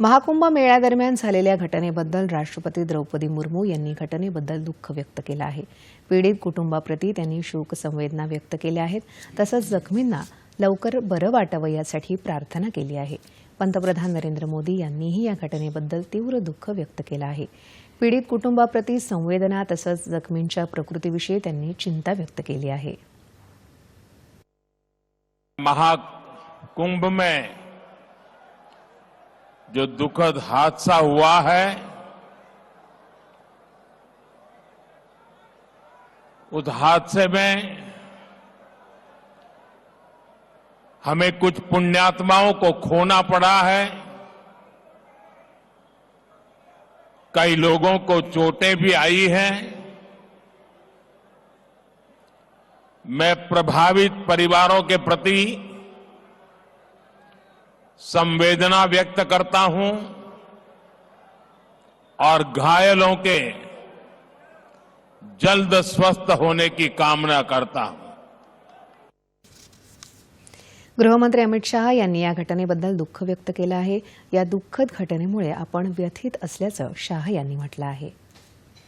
महाकुंभ मेळ्यादरम्यान झालेल्या घटनेबद्दल राष्ट्रपती द्रौपदी मुर्मू यांनी घटनेबद्दल दुःख व्यक्त केलं आहे. पीडित कुटुंबाप्रती त्यांनी शोकसंवेदना व्यक्त केल्या आहेत. तसंच जखमींना लवकर बरं वाटावं यासाठी प्रार्थना केली आहे. पंतप्रधान नरेंद्र मोदी यांनीही या घटनेबद्दल तीव्र दुःख व्यक्त केलं आहे. पीडित कुटुंबाप्रती संवेदना तसंच जखमींच्या प्रकृतीविषयी त्यांनी चिंता व्यक्त केली आहे. महाकुंभ में जो दुखद हादसा हुआ है, उस हादसे में हमें कुछ पुण्यात्माओं को खोना पड़ा है। कई लोगों को चोटें भी आई हैं। मैं प्रभावित परिवारों के प्रति संवेदना व्यक्त करता हूं और घायलों के जल्द स्वस्थ होने की कामना करता हूं। गृहमंत्री अमित शहा यांनी या घटनेबद्दल दुःख व्यक्त केलं आहे. या दुःखद घटनेमुळे आपण व्यथित असल्याचं शाह यांनी म्हटलं आहे.